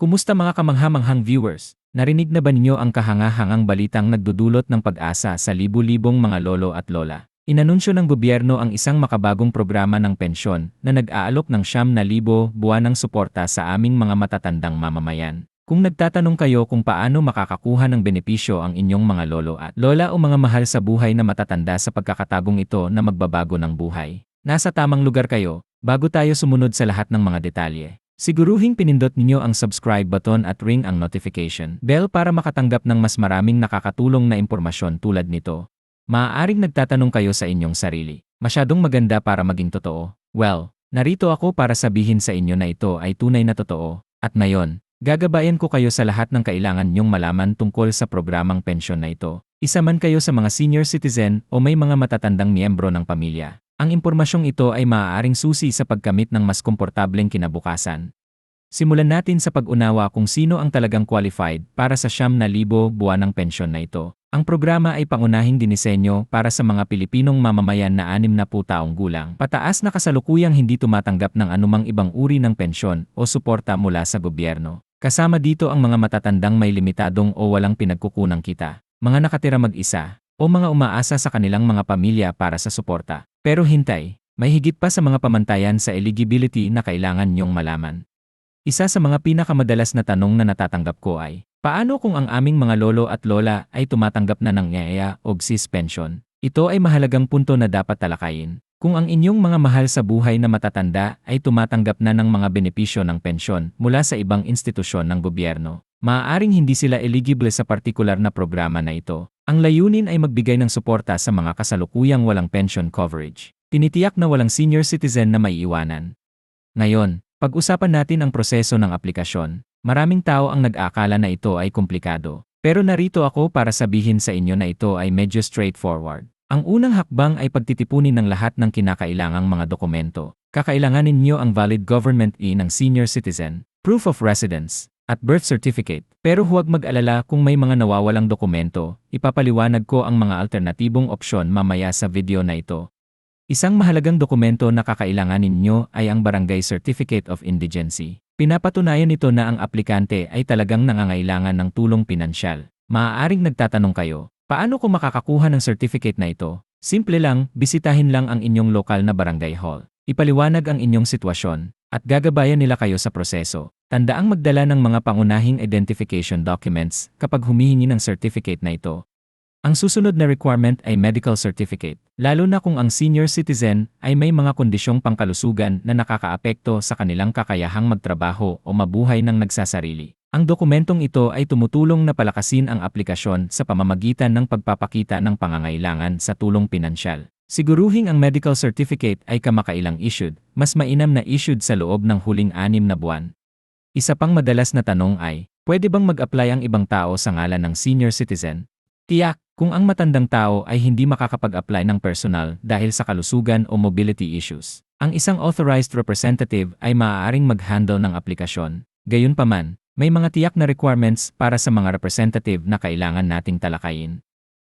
Kumusta mga kamanghamanghang viewers? Narinig na ba ninyo ang kahangahangang balitang nagdudulot ng pag-asa sa libu-libong mga lolo at lola? Inanunsyo ng gobyerno ang isang makabagong programa ng pensyon na nag-aalok ng siyam na libo buwan ng suporta sa aming mga matatandang mamamayan. Kung nagtatanong kayo kung paano makakakuha ng benepisyo ang inyong mga lolo at lola o mga mahal sa buhay na matatanda sa pagkakatagong ito na magbabago ng buhay, nasa tamang lugar kayo, bago tayo sumunod sa lahat ng mga detalye. Siguruhing pinindot ninyo ang subscribe button at ring ang notification bell para makatanggap ng mas maraming nakakatulong na impormasyon tulad nito. Maaaring nagtatanong kayo sa inyong sarili, masyadong maganda para maging totoo. Well, narito ako para sabihin sa inyo na ito ay tunay na totoo. At ngayon, gagabayan ko kayo sa lahat ng kailangan nyong malaman tungkol sa programang pensyon na ito. Isa man kayo sa mga senior citizen o may mga matatandang miyembro ng pamilya. Ang impormasyong ito ay maaaring susi sa pagkamit ng mas komportableng kinabukasan. Simulan natin sa pag-unawa kung sino ang talagang qualified para sa siyam na libo buwan ng pensyon na ito. Ang programa ay pangunahing dinisenyo para sa mga Pilipinong mamamayan na anim na taong gulang. Pataas na kasalukuyang hindi tumatanggap ng anumang ibang uri ng pensyon o suporta mula sa gobyerno. Kasama dito ang mga matatandang may limitadong o walang pinagkukunang kita, mga nakatira mag-isa, o mga umaasa sa kanilang mga pamilya para sa suporta. Pero hintay, may higit pa sa mga pamantayan sa eligibility na kailangan niyong malaman. Isa sa mga pinakamadalas na tanong na natatanggap ko ay, paano kung ang aming mga lolo at lola ay tumatanggap na ng yaya o GSIS pension? Ito ay mahalagang punto na dapat talakayin. Kung ang inyong mga mahal sa buhay na matatanda ay tumatanggap na ng mga benepisyo ng pensyon mula sa ibang institusyon ng gobyerno, maaaring hindi sila eligible sa partikular na programa na ito. Ang layunin ay magbigay ng suporta sa mga kasalukuyang walang pension coverage. Tinitiyak na walang senior citizen na maiiwanan. Ngayon, pag-usapan natin ang proseso ng aplikasyon. Maraming tao ang nag-aakala na ito ay komplikado. Pero narito ako para sabihin sa inyo na ito ay medyo straightforward. Ang unang hakbang ay pagtitipunin ng lahat ng kinakailangang mga dokumento. Kakailanganin niyo ang valid government E ng senior citizen, proof of residence, at birth certificate. Pero huwag mag-alala kung may mga nawawalang dokumento, ipapaliwanag ko ang mga alternatibong opsyon mamaya sa video na ito. Isang mahalagang dokumento na kakailanganin nyo ay ang Barangay Certificate of Indigency. Pinapatunayan nito na ang aplikante ay talagang nangangailangan ng tulong pinansyal. Maaaring nagtatanong kayo, paano ko makakakuha ng certificate na ito? Simple lang, bisitahin lang ang inyong lokal na barangay hall. Ipaliwanag ang inyong sitwasyon, at gagabayan nila kayo sa proseso. Tandaang magdala ng mga pangunahing identification documents kapag humihingi ng certificate na ito. Ang susunod na requirement ay medical certificate, lalo na kung ang senior citizen ay may mga kondisyong pangkalusugan na nakakaapekto sa kanilang kakayahang magtrabaho o mabuhay ng nagsasarili. Ang dokumentong ito ay tumutulong na palakasin ang aplikasyon sa pamamagitan ng pagpapakita ng pangangailangan sa tulong pinansyal. Siguruhing ang medical certificate ay kamakailang issued, mas mainam na issued sa loob ng huling anim na buwan. Isa pang madalas na tanong ay, pwede bang mag-apply ang ibang tao sa ngalan ng senior citizen? Tiyak, kung ang matandang tao ay hindi makakapag-apply ng personal dahil sa kalusugan o mobility issues, ang isang authorized representative ay maaaring mag-handle ng aplikasyon. Gayunpaman, may mga tiyak na requirements para sa mga representative na kailangan nating talakayin.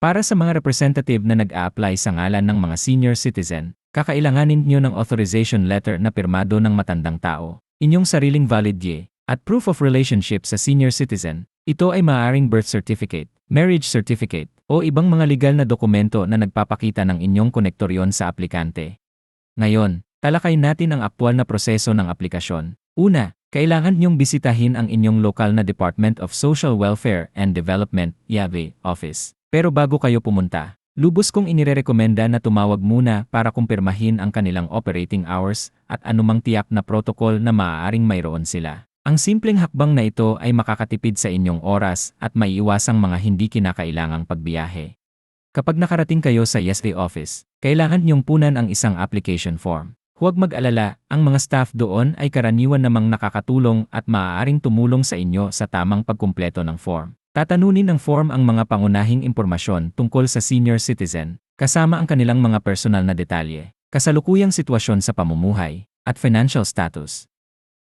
Para sa mga representative na nag-a-apply sa ngalan ng mga senior citizen, kakailanganin niyo ng authorization letter na pirmado ng matandang tao inyong sariling valid ye, at proof of relationship sa senior citizen, ito ay maaaring birth certificate, marriage certificate, o ibang mga legal na dokumento na nagpapakita ng inyong konektoryon sa aplikante. Ngayon, talakayin natin ang aktwal na proseso ng aplikasyon. Una, kailangan niyong bisitahin ang inyong lokal na Department of Social Welfare and Development, YAVE, office. Pero bago kayo pumunta, Lubos kong inirerekomenda na tumawag muna para kumpirmahin ang kanilang operating hours at anumang tiyak na protocol na maaaring mayroon sila. Ang simpleng hakbang na ito ay makakatipid sa inyong oras at maiiwasang mga hindi kinakailangang pagbiyahe. Kapag nakarating kayo sa YesDay office, kailangan niyong punan ang isang application form. Huwag mag-alala, ang mga staff doon ay karaniwan namang nakakatulong at maaaring tumulong sa inyo sa tamang pagkumpleto ng form. Tatanunin ng form ang mga pangunahing impormasyon tungkol sa senior citizen, kasama ang kanilang mga personal na detalye, kasalukuyang sitwasyon sa pamumuhay, at financial status.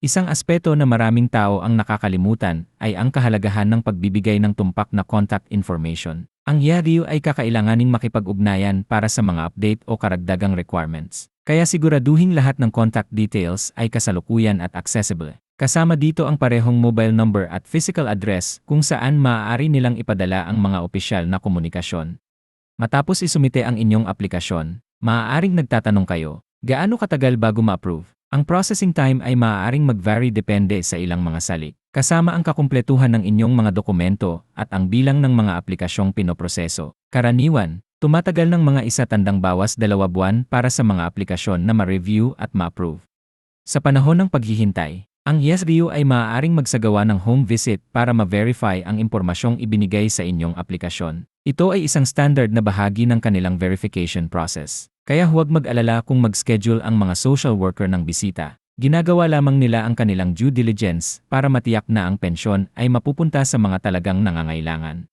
Isang aspeto na maraming tao ang nakakalimutan ay ang kahalagahan ng pagbibigay ng tumpak na contact information. Ang YARIU ay kakailanganing makipag-ugnayan para sa mga update o karagdagang requirements. Kaya siguraduhin lahat ng contact details ay kasalukuyan at accessible. Kasama dito ang parehong mobile number at physical address kung saan maaari nilang ipadala ang mga opisyal na komunikasyon. Matapos isumite ang inyong aplikasyon, maaaring nagtatanong kayo, gaano katagal bago ma-approve? Ang processing time ay maaaring mag-vary depende sa ilang mga salik, kasama ang kakumpletuhan ng inyong mga dokumento at ang bilang ng mga aplikasyong pinoproseso. Karaniwan, tumatagal ng mga isa tandang bawas dalawa buwan para sa mga aplikasyon na ma-review at ma-approve. Sa panahon ng paghihintay, ang YesReview ay maaaring magsagawa ng home visit para ma-verify ang impormasyong ibinigay sa inyong aplikasyon. Ito ay isang standard na bahagi ng kanilang verification process. Kaya huwag mag-alala kung mag-schedule ang mga social worker ng bisita. Ginagawa lamang nila ang kanilang due diligence para matiyak na ang pensyon ay mapupunta sa mga talagang nangangailangan.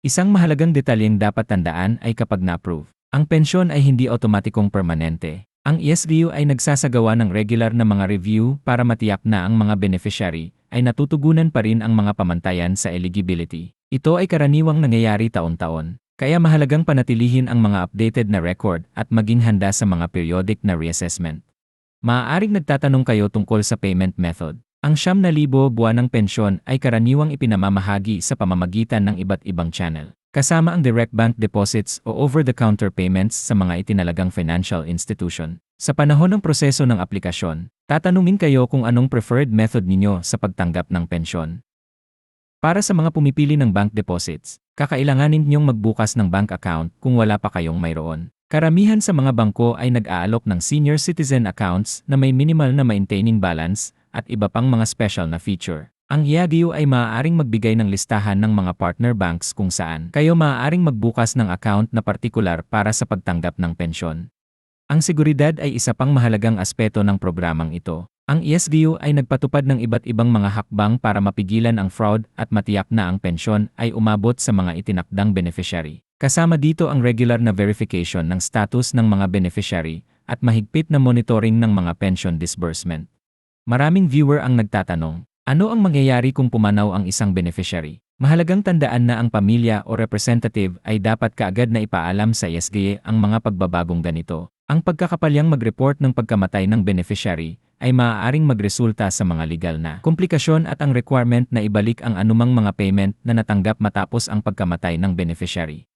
Isang mahalagang detalyeng dapat tandaan ay kapag na-approve, ang pensyon ay hindi otomatikong permanente. Ang ESRIU ay nagsasagawa ng regular na mga review para matiyak na ang mga beneficiary ay natutugunan pa rin ang mga pamantayan sa eligibility. Ito ay karaniwang nangyayari taon-taon, kaya mahalagang panatilihin ang mga updated na record at maging handa sa mga periodic na reassessment. Maaaring nagtatanong kayo tungkol sa payment method. Ang siyam na libo buwan ng pensyon ay karaniwang ipinamamahagi sa pamamagitan ng iba't ibang channel kasama ang direct bank deposits o over-the-counter payments sa mga itinalagang financial institution. Sa panahon ng proseso ng aplikasyon, tatanungin kayo kung anong preferred method ninyo sa pagtanggap ng pensyon. Para sa mga pumipili ng bank deposits, kakailanganin ninyong magbukas ng bank account kung wala pa kayong mayroon. Karamihan sa mga bangko ay nag-aalok ng senior citizen accounts na may minimal na maintaining balance at iba pang mga special na feature. Ang YAGIO ay maaaring magbigay ng listahan ng mga partner banks kung saan kayo maaaring magbukas ng account na partikular para sa pagtanggap ng pensyon. Ang seguridad ay isa pang mahalagang aspeto ng programang ito. Ang ESGU ay nagpatupad ng iba't ibang mga hakbang para mapigilan ang fraud at matiyak na ang pensyon ay umabot sa mga itinakdang beneficiary. Kasama dito ang regular na verification ng status ng mga beneficiary at mahigpit na monitoring ng mga pension disbursement. Maraming viewer ang nagtatanong, ano ang mangyayari kung pumanaw ang isang beneficiary? Mahalagang tandaan na ang pamilya o representative ay dapat kaagad na ipaalam sa SGA ang mga pagbabagong ganito. Ang pagkakapalyang mag-report ng pagkamatay ng beneficiary ay maaaring magresulta sa mga legal na komplikasyon at ang requirement na ibalik ang anumang mga payment na natanggap matapos ang pagkamatay ng beneficiary.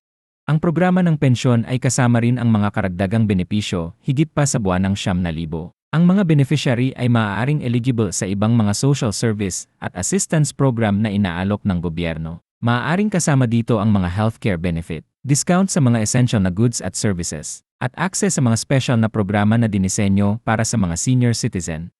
Ang programa ng pensyon ay kasama rin ang mga karagdagang benepisyo higit pa sa buwan ng siyam na libo. Ang mga beneficiary ay maaaring eligible sa ibang mga social service at assistance program na inaalok ng gobyerno. Maaaring kasama dito ang mga healthcare benefit, discount sa mga essential na goods at services, at access sa mga special na programa na dinisenyo para sa mga senior citizen.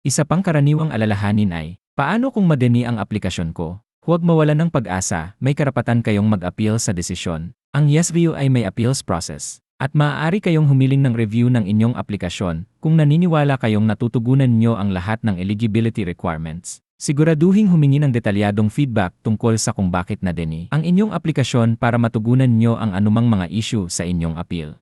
Isa pang karaniwang alalahanin ay, paano kung madeni ang aplikasyon ko? Huwag mawala ng pag-asa, may karapatan kayong mag-appeal sa desisyon. Ang YesView ay may appeals process. At maaari kayong humiling ng review ng inyong aplikasyon kung naniniwala kayong natutugunan nyo ang lahat ng eligibility requirements. Siguraduhing humingi ng detalyadong feedback tungkol sa kung bakit na deni ang inyong aplikasyon para matugunan nyo ang anumang mga issue sa inyong appeal.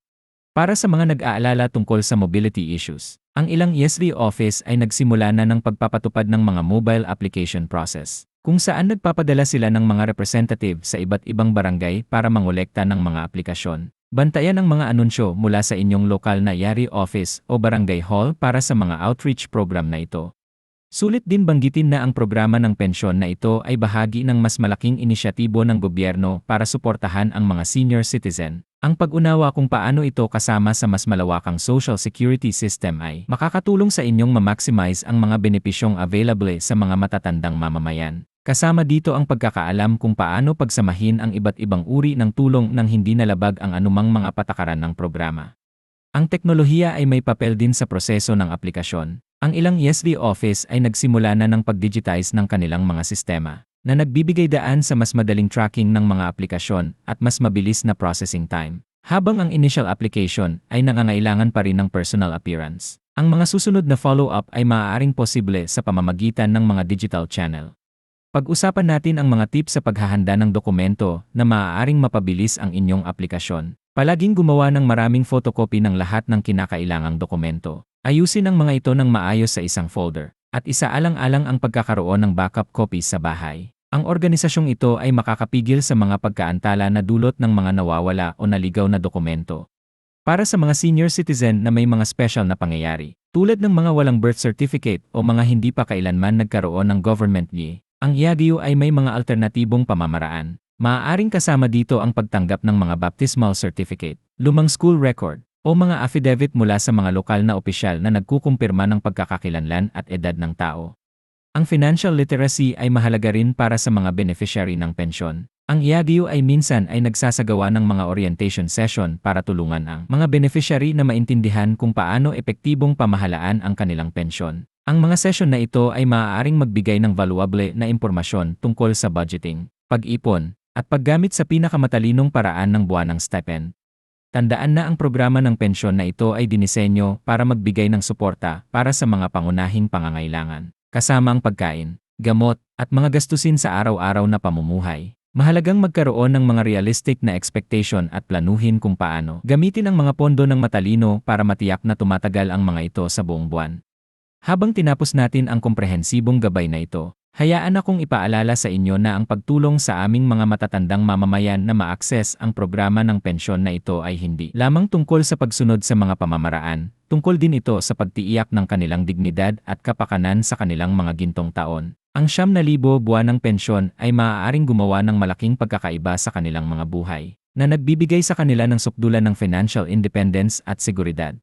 Para sa mga nag-aalala tungkol sa mobility issues, ang ilang YesRe office ay nagsimula na ng pagpapatupad ng mga mobile application process, kung saan nagpapadala sila ng mga representative sa iba't ibang barangay para mangolekta ng mga aplikasyon. Bantayan ang mga anunsyo mula sa inyong lokal na Yari Office o Barangay Hall para sa mga outreach program na ito. Sulit din banggitin na ang programa ng pensyon na ito ay bahagi ng mas malaking inisyatibo ng gobyerno para suportahan ang mga senior citizen. Ang pag-unawa kung paano ito kasama sa mas malawakang social security system ay makakatulong sa inyong ma-maximize ang mga benepisyong available sa mga matatandang mamamayan. Kasama dito ang pagkakaalam kung paano pagsamahin ang iba't ibang uri ng tulong nang hindi nalabag ang anumang mga patakaran ng programa. Ang teknolohiya ay may papel din sa proseso ng aplikasyon. Ang ilang ESD office ay nagsimula na ng pag-digitize ng kanilang mga sistema na nagbibigay daan sa mas madaling tracking ng mga aplikasyon at mas mabilis na processing time. Habang ang initial application ay nangangailangan pa rin ng personal appearance. Ang mga susunod na follow-up ay maaaring posible sa pamamagitan ng mga digital channel. Pag-usapan natin ang mga tips sa paghahanda ng dokumento na maaaring mapabilis ang inyong aplikasyon. Palaging gumawa ng maraming photocopy ng lahat ng kinakailangang dokumento. Ayusin ang mga ito ng maayos sa isang folder. At isaalang-alang ang pagkakaroon ng backup copies sa bahay. Ang organisasyong ito ay makakapigil sa mga pagkaantala na dulot ng mga nawawala o naligaw na dokumento. Para sa mga senior citizen na may mga special na pangyayari, Tulad ng mga walang birth certificate o mga hindi pa kailanman nagkaroon ng government leave, ang IAGIO ay may mga alternatibong pamamaraan. Maaaring kasama dito ang pagtanggap ng mga baptismal certificate, lumang school record, o mga affidavit mula sa mga lokal na opisyal na nagkukumpirma ng pagkakakilanlan at edad ng tao. Ang financial literacy ay mahalaga rin para sa mga beneficiary ng pensyon. Ang IAGIO ay minsan ay nagsasagawa ng mga orientation session para tulungan ang mga beneficiary na maintindihan kung paano epektibong pamahalaan ang kanilang pensyon. Ang mga session na ito ay maaaring magbigay ng valuable na impormasyon tungkol sa budgeting, pag-ipon, at paggamit sa pinakamatalinong paraan ng buwanang stipend. Tandaan na ang programa ng pensyon na ito ay dinisenyo para magbigay ng suporta para sa mga pangunahing pangangailangan, kasama ang pagkain, gamot, at mga gastusin sa araw-araw na pamumuhay. Mahalagang magkaroon ng mga realistic na expectation at planuhin kung paano gamitin ang mga pondo ng matalino para matiyak na tumatagal ang mga ito sa buong buwan. Habang tinapos natin ang komprehensibong gabay na ito, Hayaan akong ipaalala sa inyo na ang pagtulong sa aming mga matatandang mamamayan na ma-access ang programa ng pensyon na ito ay hindi lamang tungkol sa pagsunod sa mga pamamaraan, tungkol din ito sa pagtiiyak ng kanilang dignidad at kapakanan sa kanilang mga gintong taon. Ang siyam na libo buwan ng pensyon ay maaaring gumawa ng malaking pagkakaiba sa kanilang mga buhay, na nagbibigay sa kanila ng sukdulan ng financial independence at seguridad.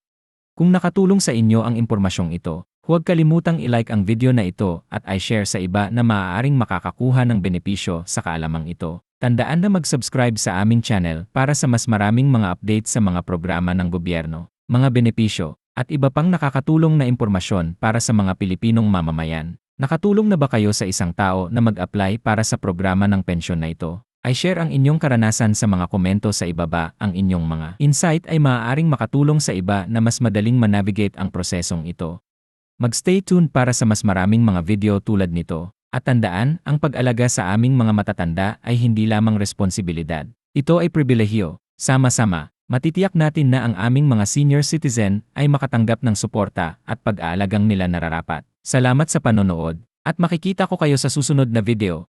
Kung nakatulong sa inyo ang impormasyong ito, Huwag kalimutang i-like ang video na ito at i-share sa iba na maaaring makakakuha ng benepisyo sa kaalamang ito. Tandaan na mag-subscribe sa aming channel para sa mas maraming mga updates sa mga programa ng gobyerno, mga benepisyo, at iba pang nakakatulong na impormasyon para sa mga Pilipinong mamamayan. Nakatulong na ba kayo sa isang tao na mag-apply para sa programa ng pensyon na ito? I-share ang inyong karanasan sa mga komento sa ibaba. Ang inyong mga insight ay maaaring makatulong sa iba na mas madaling manavigate ang prosesong ito. Mag-stay tuned para sa mas maraming mga video tulad nito. At tandaan, ang pag-alaga sa aming mga matatanda ay hindi lamang responsibilidad. Ito ay pribilehyo. Sama-sama, matitiyak natin na ang aming mga senior citizen ay makatanggap ng suporta at pag-aalagang nila nararapat. Salamat sa panonood, at makikita ko kayo sa susunod na video.